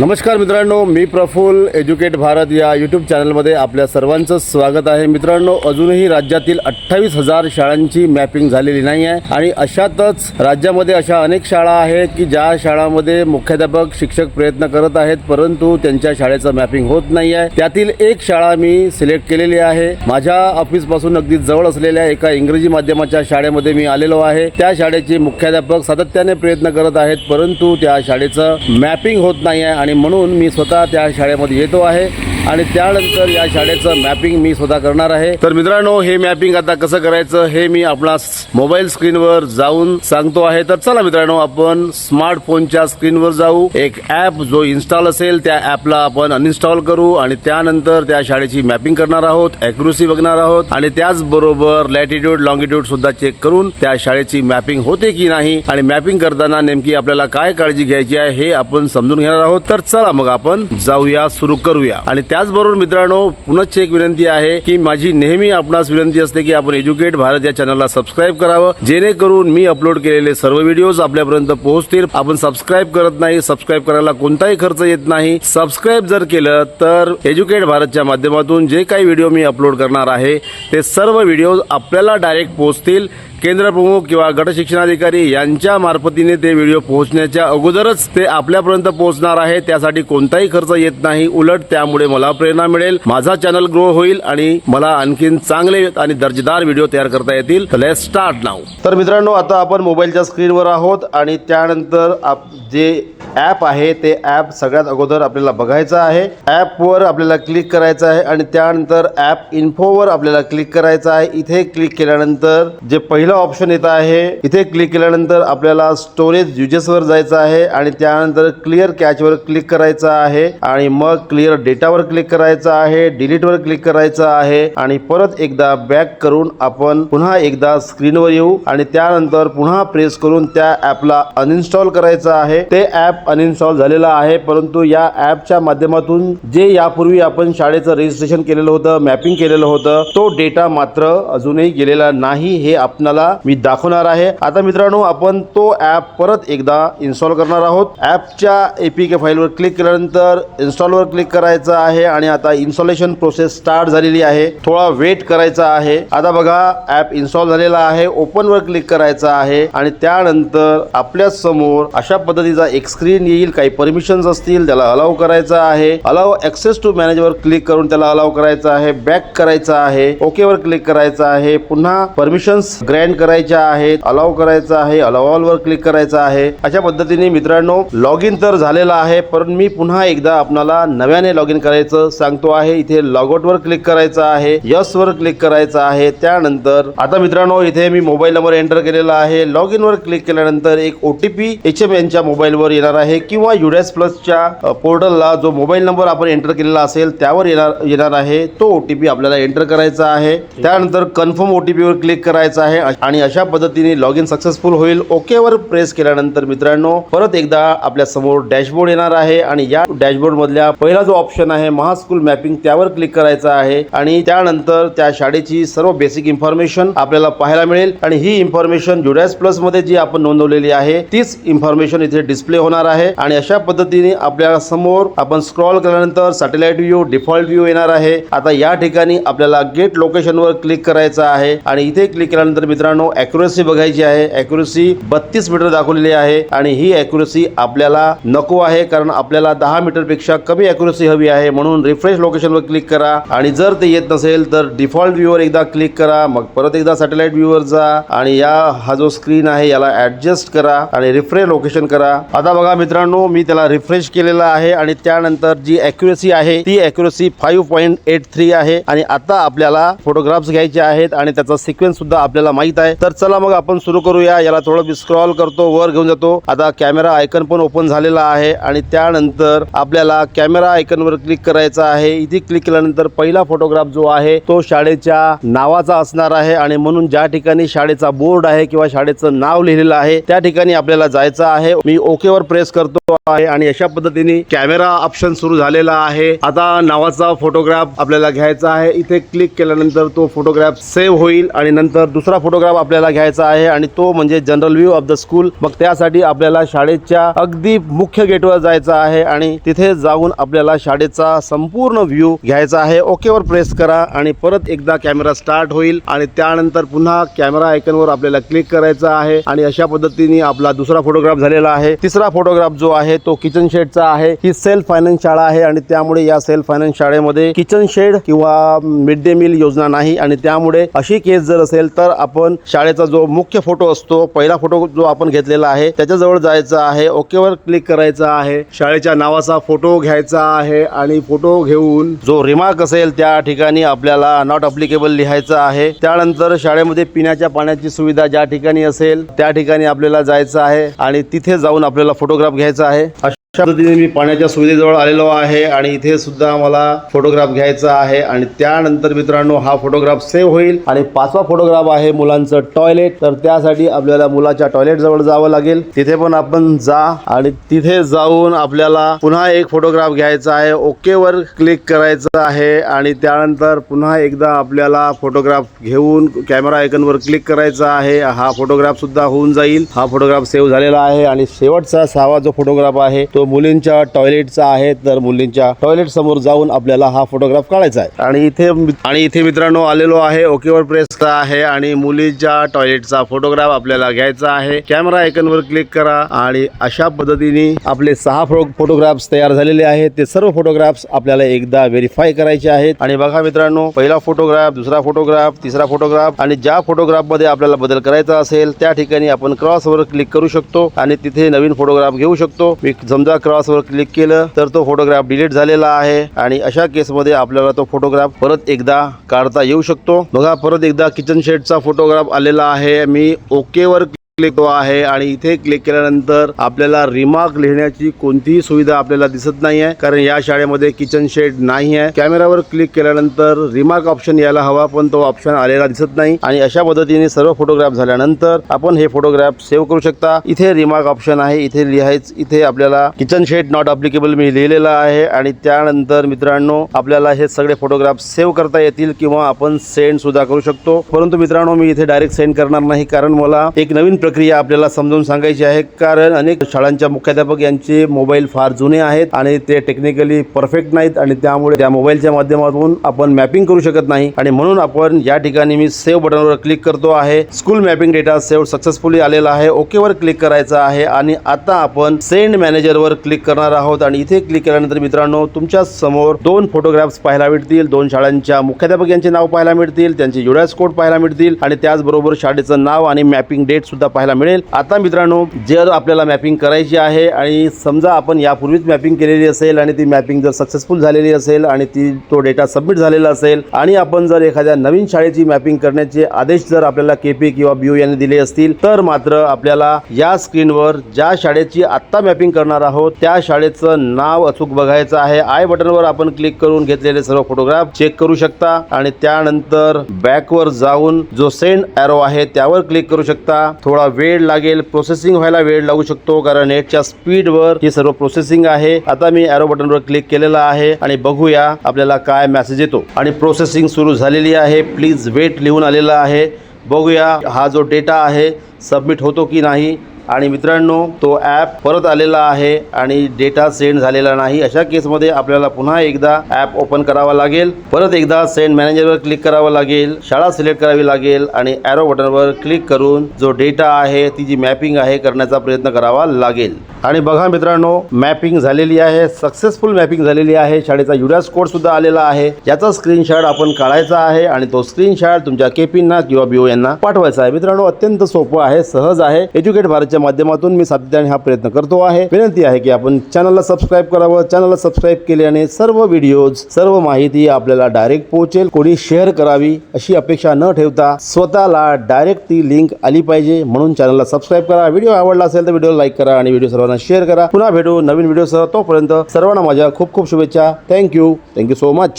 नमस्कार मित्रांनो मी प्रफुल्ल एज्युकेट भारत या यूट्यूब चॅनलमध्ये आपल्या सर्वांचं स्वागत आहे. मित्रांनो अजूनही राज्यातील अठ्ठावीस हजार शाळांची मॅपिंग झालेली नाही आहे आणि अशातच राज्यामध्ये अशा अनेक शाळा आहेत की ज्या शाळांमध्ये मुख्याध्यापक शिक्षक प्रयत्न करत आहेत परंतु त्यांच्या शाळेचं मॅपिंग होत नाही आहे. त्यातील एक शाळा मी सिलेक्ट केलेली आहे. माझ्या ऑफिसपासून अगदी जवळ असलेल्या एका इंग्रजी माध्यमाच्या शाळेमध्ये मी आलेलो आहे. त्या शाळेचे मुख्याध्यापक सातत्याने प्रयत्न करत आहेत परंतु त्या शाळेचं मॅपिंग होत नाही आहे आणि म्हणून मी स्वतः त्या शाळेमध्ये येतो आहे आणि त्यानंतर या शाळेचं मॅपिंग मी स्वतः करणार आहे. तर मित्रांनो हे मॅपिंग आता कसं करायचं हे मी आपला मोबाईल स्क्रीनवर जाऊन सांगतो आहे. तर चला मित्रांनो आपण स्मार्टफोनच्या स्क्रीनवर जाऊ. एक ॲप जो इन्स्टॉल असेल त्या ॲपला आपण अनइन्स्टॉल करू आणि त्यानंतर त्या शाळेची मॅपिंग करणार आहोत अॅक्युरसी बघणार आहोत आणि त्याचबरोबर लॅटिट्यूड लॉंगिट्यूड सुद्धा चेक करून त्या शाळेची मॅपिंग होते की नाही आणि मॅपिंग करताना नेमकी आपल्याला काय काळजी घ्यायची आहे हे आपण समजून घेणार आहोत. तर चला मग आपण जाऊया सुरू करूया. आणि त्याचबरोबर मित्रांनो पुनश्च एक विनंती आहे की माझी नेहमी आपणास विनंती असते की आपण एज्युकेट भारत या चॅनलला सबस्क्राईब करावं. जेणेकरून मी अपलोड केलेले सर्व व्हिडिओज आपल्यापर्यंत पोहोचतील. आपण सबस्क्राईब करत नाही सबस्क्राईब करायला कोणताही खर्च येत नाही. सबस्क्राईब जर केलं तर एज्युकेट भारतच्या माध्यमातून जे काही व्हिडिओ मी अपलोड करणार आहे ते सर्व व्हिडिओ आपल्याला डायरेक्ट पोहोचतील. केंद्रप्रमुख किंवा गटशिक्षणाधिकारी यांच्या मार्फतीने ते व्हिडिओ पोहोचण्याच्या अगोदरच ते आपल्यापर्यंत पोहोचणार आहे. त्यासाठी कोणताही खर्च येत नाही. उलट त्यामुळे मला प्रेरणा मिळेल. माझा चॅनल ग्रो होईल आणि मला आणखीन चांगले आणि दर्जेदार व्हिडिओ तयार करता येतील. लेट स्टार्ट नाव तर मित्रांनो आता आपण मोबाईलच्या स्क्रीनवर आहोत आणि त्यानंतर आप जे ॲप आहे ते ॲप सगळ्यात अगोदर आपल्याला बघायचं आहे. ॲपवर आपल्याला क्लिक करायचं आहे आणि त्यानंतर ॲप इन्फोवर आपल्याला क्लिक करायचं आहे. इथे क्लिक केल्यानंतर जे पहिलं ऑप्शन येत आहे. इथे क्लिक केल्यानंतर आपल्याला स्टोरेज युजेसवर जायचं आहे आणि त्यानंतर क्लिअर कॅचवर क्लिक करायचं आहे. आणि मग क्लिअर डेटावर क्लिक करायचं आहे डिलीटवर क्लिक करायचं आहे. आणि परत एकदा बॅक करून आपण पुन्हा एकदा स्क्रीनवर येऊ. आणि त्यानंतर पुन्हा प्रेस करून त्या ॲपला अनइन्स्टॉल करायचं आहे. ते ॲप अनइन्स्टॉल झालेलं आहे. परंतु या ॲपच्या माध्यमातून जे यापूर्वी आपण शाळेचं रजिस्ट्रेशन केलेलं होतं मॅपिंग केलेलं होतं तो डेटा मात्र अजूनही गेलेला नाही. हे आपणाला मी दाखवणार आहे. आता मित्रांनो आपण तो ॲप परत एकदा इन्स्टॉल करणार आहोत. ॲपच्या एपीके फाईलवर क्लिक केल्यानंतर इन्स्टॉलवर क्लिक करायचं आहे आणि आता इन्स्टॉलेशन प्रोसेस स्टार्ट झालेली आहे. थोडा वेट करायचा आहे. आता बघा ॲप इन्स्टॉल झालेला आहे. ओपनवर क्लिक करायचं आहे. आणि त्यानंतर आपल्यासमोर अशा पद्धतीचा एक स्क्रीन येईल. काही परमिशन्स असतील त्याला अलाव करायचं आहे. अलाव ॲक्सेस टू मॅनेजवर क्लिक करून त्याला अलाव करायचं आहे. बॅक करायचं आहे. ओकेवर क्लिक करायचं आहे. पुन्हा परमिशन्स बॅन करायच्या आहेत अलाव करायचा आहे अलाव वर क्लिक करायचं आहे. अशा पद्धतीने मित्रांनो लॉग इन तर झालेला आहे पण मी पुन्हा एकदा आपणाला नव्याने लॉग इन करायचं सांगतो आहे. इथे लॉगआउट वर क्लिक करायचं आहे यस वर क्लिक करायचं आहे. त्यानंतर आता मित्रांनो इथे मी मोबाईल नंबर एंटर केलेला आहे. लॉग इन वर क्लिक केल्यानंतर एक ओटीपी एच एम यांच्या मोबाईलवर येणार आहे किंवा युडॅस प्लसच्या पोर्टलला जो मोबाईल नंबर आपण एंटर केलेला असेल त्यावर येणार येणार आहे. तो ओटीपी आपल्याला एंटर करायचा आहे. त्यानंतर कन्फर्म ओटीपी वर क्लिक करायचा आहे. आणि अशा पद्धतीने लॉग इन सक्सेसफुल होईल ओकेवर प्रेस केल्यानंतर मित्रांनो परत एकदा आपल्यासमोर डॅशबोर्ड येणार आहे आणि या डॅशबोर्ड मधल्या पहिला जो ऑप्शन आहे महास्कूल मॅपिंग त्यावर क्लिक करायचा आहे. आणि त्यानंतर त्या शाळेची सर्व बेसिक इन्फॉर्मेशन आपल्याला पाहायला मिळेल. आणि ही इन्फॉर्मेशन जुडॅस प्लसमध्ये जी आपण नोंदवलेली आहे तीच इन्फॉर्मेशन इथे डिस्प्ले होणार आहे. आणि अशा पद्धतीने आपल्यासमोर आपण स्क्रॉल केल्यानंतर सॅटेलाइट व्ह्यू डिफॉल्ट व्ह्यू येणार आहे. आता या ठिकाणी आपल्याला गेट लोकेशन वर क्लिक करायचं आहे. आणि इथे क्लिक केल्यानंतर मित्रांनो मित्रांनो अॅक्युरसी बघायची आहे. अॅक्युरसी बत्तीस मीटर दाखवलेली आहे आणि ही अॅक्युरसी आपल्याला नको आहे कारण आपल्याला दहा मीटरपेक्षा कमी अॅक्युरसी हवी आहे. म्हणून रिफ्रेश लोकेशनवर क्लिक करा आणि जर ते येत नसेल तर डिफॉल्ट व्ह्यूवर एकदा क्लिक करा. मग परत एकदा सॅटेलाइट व्ह्यूवर जा आणि या हा जो स्क्रीन आहे याला ऍडजस्ट करा आणि रिफ्रेश लोकेशन करा. आता बघा मित्रांनो मी त्याला रिफ्रेश केलेला आहे आणि त्यानंतर जी अॅक्युरसी आहे ती accuracy five point eight three आहे आणि आता आपल्याला फोटोग्राफ्स घ्यायचे आहेत आणि त्याचा सिक्वेन्स सुद्धा आपल्याला माहीत आहे. तर चला मग आपण सुरू करूया. याला थोडं स्क्रॉल करतो वर घेऊन जातो. आता कॅमेरा आयकन पण ओपन झालेला आहे आणि त्यानंतर आपल्याला कॅमेरा आयकन वर क्लिक करायचा आहे. इथे क्लिक केल्यानंतर पहिला फोटोग्राफ जो आहे तो शाळेच्या नावाचा असणार आहे आणि म्हणून ज्या ठिकाणी शाळेचा बोर्ड आहे किंवा शाळेचं नाव लिहिलेलं आहे त्या ठिकाणी आपल्याला जायचं आहे. मी ओके वर प्रेस करतो आहे आणि अशा पद्धतीने कॅमेरा ऑप्शन सुरू झालेला आहे. आता नावाचा फोटोग्राफ आपल्याला घ्यायचा आहे. इथे क्लिक केल्यानंतर तो फोटोग्राफ सेव्ह होईल आणि नंतर दुसरा फोटोग्राफ फोटोग्राफ आपल्याला घ्यायचा आहे आणि तो म्हणजे general view of the school मग त्यासाठी आपल्याला शाळेच्या अगदी मुख्य गेटवर जायचं आहे आणि तिथे जाऊन आपल्याला शाळेचा संपूर्ण व्ह्यू घ्यायचा आहे. ओकेवर प्रेस करा आणि परत एकदा कॅमेरा स्टार्ट होईल आणि त्यानंतर पुन्हा कॅमेरा आयकनवर आपल्याला क्लिक करायचा आहे आणि अशा पद्धतीने आपला दुसरा फोटोग्राफ झालेला आहे. तिसरा फोटोग्राफ जो आहे तो किचन शेडचा आहे. ही सेल्फ फायनान्स शाळा आहे आणि त्यामुळे या सेल्फ फायनान्स शाळेमध्ये किचन शेड किंवा मिड डे मील योजना नाही आणि त्यामुळे अशी केस जर असेल तर आपण शाळेचा जो मुख्य फोटो असतो पहिला फोटो जो आपण घेतलेला आहे त्याच्याजवळ जायचं आहे ओकेवर क्लिक करायचं आहे शाळेच्या नावाचा फोटो घ्यायचा आहे आणि फोटो घेऊन जो रिमार्क असेल त्या ठिकाणी आपल्याला नॉट अप्लिकेबल लिहायचं आहे. त्यानंतर शाळेमध्ये पिण्याच्या पाण्याची सुविधा ज्या ठिकाणी असेल त्या ठिकाणी आपल्याला जायचं आहे आणि तिथे जाऊन आपल्याला फोटोग्राफ घ्यायचा आहे. अशा पद्धतीने मी पाण्याच्या सुविधेजवळ आलेलो आहे आणि इथे सुद्धा मला फोटोग्राफ घ्यायचा आहे आणि त्यानंतर मित्रांनो हा फोटोग्राफ सेव्ह होईल आणि पाचवा फोटोग्राफ आहे मुलांचं टॉयलेट. तर त्यासाठी आपल्याला मुलाच्या टॉयलेट जवळ जावं लागेल. तिथे पण आपण जा आणि तिथे जाऊन आपल्याला पुन्हा एक फोटोग्राफ घ्यायचा आहे. ओकेवर क्लिक करायचं आहे आणि त्यानंतर पुन्हा एकदा आपल्याला फोटोग्राफ घेऊन कॅमेरा आयकनवर क्लिक करायचा आहे. हा फोटोग्राफ सुद्धा होऊन जाईल. हा फोटोग्राफ सेव्ह झालेला आहे आणि शेवटचा सहावा जो फोटोग्राफ आहे तो मुलींच्या टॉयलेटचा आहे तर मुलींच्या टॉयलेट समोर जाऊन आपल्याला हा फोटोग्राफ काढायचा आहे. आणि इथे आणि इथे मित्रांनो आलेलो आहे ओकेवर प्रेस आहे आणि मुलीच्या टॉयलेटचा फोटोग्राफ आपल्याला घ्यायचा आहे. कॅमेरा आयकनवर क्लिक करा आणि अशा पद्धतीने आपले सहा फोटोग्राफ्स तयार झालेले आहेत. ते सर्व फोटोग्राफ्स आपल्याला एकदा व्हेरीफाय करायचे आहेत. आणि बघा मित्रांनो पहिला फोटोग्राफ दुसरा फोटोग्राफ तिसरा फोटोग्राफ आणि ज्या फोटोग्राफमध्ये आपल्याला बदल करायचा असेल त्या ठिकाणी आपण क्रॉसवर क्लिक करू शकतो आणि तिथे नवीन फोटोग्राफ घेऊ शकतो. मी समजा क्रॉसवर क्लिक केलं तर तो फोटोग्राफ डिलीट झालेला आहे. आणि अशा केसमध्ये आपल्याला तो फोटोग्राफ परत एकदा काढता येऊ शकतो. बघा परत एकदा किचन शेडचा फोटोग्राफ आलेला आहे. मी ओकेवर क्लिक आहे आणि इथे क्लिक केल्यानंतर आपल्याला रिमार्क लिहिण्याची कोणतीही सुविधा आपल्याला दिसत नाही आहे कारण या शाळेमध्ये किचन शेड नाही आहे कॅमेरावर क्लिक केल्यानंतर रिमार्क ऑप्शन यायला हवा पण तो ऑप्शन आलेला दिसत नाही. आणि अशा पद्धतीने सर्व फोटोग्राफ झाल्यानंतर आपण हे फोटोग्राफ सेव्ह करू शकता. इथे रिमार्क ऑप्शन आहे इथे लिहायच इथे आपल्याला किचन शेड नॉट अप्लिकेबल मी लिहिलेलं आहे. आणि त्यानंतर मित्रांनो आपल्याला हे सगळे फोटोग्राफ सेव्ह करता येतील किंवा आपण सेंड सुद्धा करू शकतो. परंतु मित्रांनो मी इथे डायरेक्ट सेंड करणार नाही कारण मला एक नवीन प्रक्रिया आपल्याला समजावून सांगायची आहे कारण अनेक शाळांच्या मुख्याध्यापक यांचे मोबाईल फार जुने आहेत आणि ते टेक्निकली परफेक्ट नाहीत आणि त्यामुळे त्या मोबाईलच्या माध्यमातून आपण मॅपिंग करू शकत नाही. आणि म्हणून आपण या ठिकाणी मी सेव्ह बटनवर क्लिक करतो आहे. School mapping data save successfully आलेला आहे. ओकेवर क्लिक करायचा आहे आणि आता आपण सेंड मॅनेजरवर क्लिक करणार आहोत आणि इथे क्लिक केल्यानंतर मित्रांनो तुमच्यासमोर दोन फोटोग्राफ्स पाहायला मिळतील. दोन शाळांच्या मुख्याध्यापक यांचे नाव पाहायला मिळतील. त्यांचे युडॅस कोड पाहायला मिळतील. आणि त्याचबरोबर शाळेचं नाव आणि मॅपिंग डेट सुद्धा पाहायला मिळेल. आता मित्रांनो जर आपल्याला मॅपिंग करायची आहे आणि समजा आपण यापूर्वीच मॅपिंग केलेली असेल आणि ती मॅपिंग जर सक्सेसफुल झालेली असेल आणि ती तो डेटा सबमिट झालेला असेल आणि आपण जर एखाद्या नवीन शाळेची मॅपिंग करण्याचे आदेश जर आपल्याला केपी किंवा बीओ यांनी दिले असतील तर मात्र आपल्याला या स्क्रीनवर ज्या शाळेची आत्ता मॅपिंग करणार आहोत त्या शाळेचं नाव अचूक बघायचं आहे. आय बटनवर आपण क्लिक करून घेतलेले सर्व फोटोग्राफ चेक करू शकता आणि त्यानंतर बॅकवर जाऊन जो सेंड ॲरो आहे त्यावर क्लिक करू शकता. थोडा वेळ लागेल प्रोसेसिंग व्हायला वेळ लागू शकतो कारण नेटच्या स्पीडवर ही सर्व प्रोसेसिंग आहे. आता मी ॲरो बटनवर क्लिक केलेला आहे आणि बघूया आपल्याला काय मेसेज येतो. आणि प्रोसेसिंग सुरू झालेली आहे. प्लीज वेट लिहून आलेला आहे. बघूया हा जो डेटा आहे सबमिट होतो की नाही. आणि मित्रांनो तो ॲप परत आलेला आहे आणि डेटा सेंड झालेला नाही. अशा केसमध्ये आपल्याला पुन्हा एकदा ॲप ओपन करावा लागेल. परत एकदा सेंड मॅनेजरवर क्लिक करावं लागेल. शाळा सिलेक्ट करावी लागेल आणि ॲरो बटनवर क्लिक करून जो डेटा आहे ती जी मॅपिंग आहे करण्याचा प्रयत्न करावा लागेल. आणि बघा मित्रांनो मॅपिंग झालेली आहे सक्सेसफुल मॅपिंग झालेली आहे. शाळेचा युडास कोड सुद्धा आलेला आहे. याचा स्क्रीनशॉट आपण काढायचा आहे आणि तो स्क्रीनशॉट तुमच्या केपींना किंवा बीओ यांना पाठवायचा आहे. मित्रांनो अत्यंत सोपं आहे सहज आहे. एज्युकेट भारतच्या माध्यमातून मी सातत्याने हा प्रयत्न करतो आहे. विनंती आहे की आपण चॅनलला सबस्क्राईब करावं चॅनलला सबस्क्राईब केल्याने सर्व व्हिडिओज सर्व माहिती आपल्याला डायरेक्ट पोहोचेल. कोणी शेअर करावी अशी अपेक्षा न ठेवता स्वतःला डायरेक्ट ती लिंक आली पाहिजे. म्हणून चॅनलला सबस्क्राईब करा. व्हिडिओ आवडला असेल तर व्हिडिओ लाईक करा आणि व्हिडिओ सर्वांना शेअर करा. पुन्हा भेटू नवीन व्हिडिओसह तोपर्यंत सर्वांना माझ्या खूप खूप शुभेच्छा. Thank you thank you so much